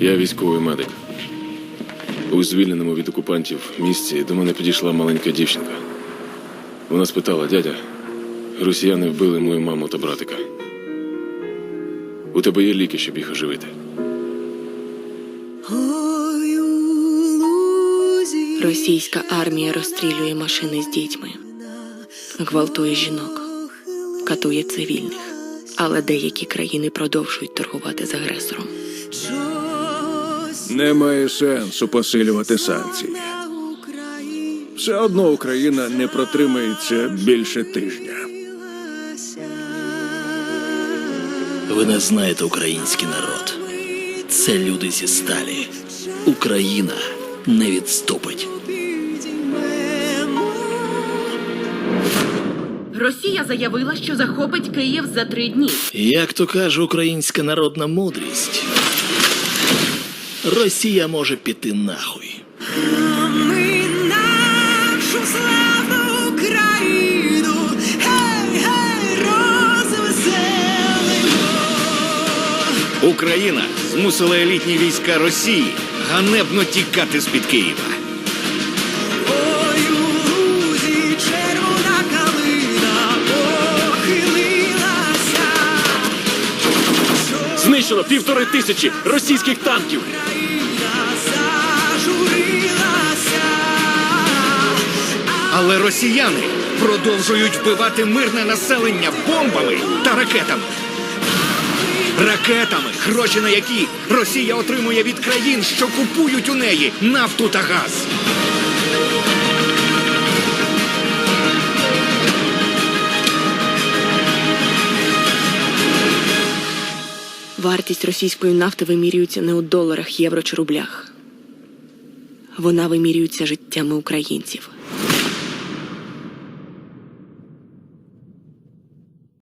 Я військовий медик. У звільненому від окупантів місці до мене підійшла маленька дівчинка. Вона спитала, дядя, росіяни вбили мою маму та братика. У тебе є ліки, щоб їх оживити. Російська армія розстрілює машини з дітьми, гвалтує жінок, катує цивільних. Але деякі країни продовжують торгувати з агресором. Немає сенсу посилювати санкції. Все одно Україна не протримається більше тижня. Ви не знаєте український народ. Це люди зі сталі. Україна не відступить. Росія заявила, що захопить Київ за три дні. Як то каже українська народна мудрість, Росія може піти нахуй. Ми нашу славну Україну, гей, гей, розвеселимо. Україна змусила елітні війська Росії ганебно тікати з-під Києва. Ой, у лузі червона калина похилилася. Знищено півтори тисячі російських танків. Але росіяни продовжують вбивати мирне населення бомбами та ракетами. Ракетами, гроші на які Росія отримує від країн, що купують у неї нафту та газ. Вартість російської нафти вимірюється не у доларах, євро чи рублях. Вона вимірюється життями українців.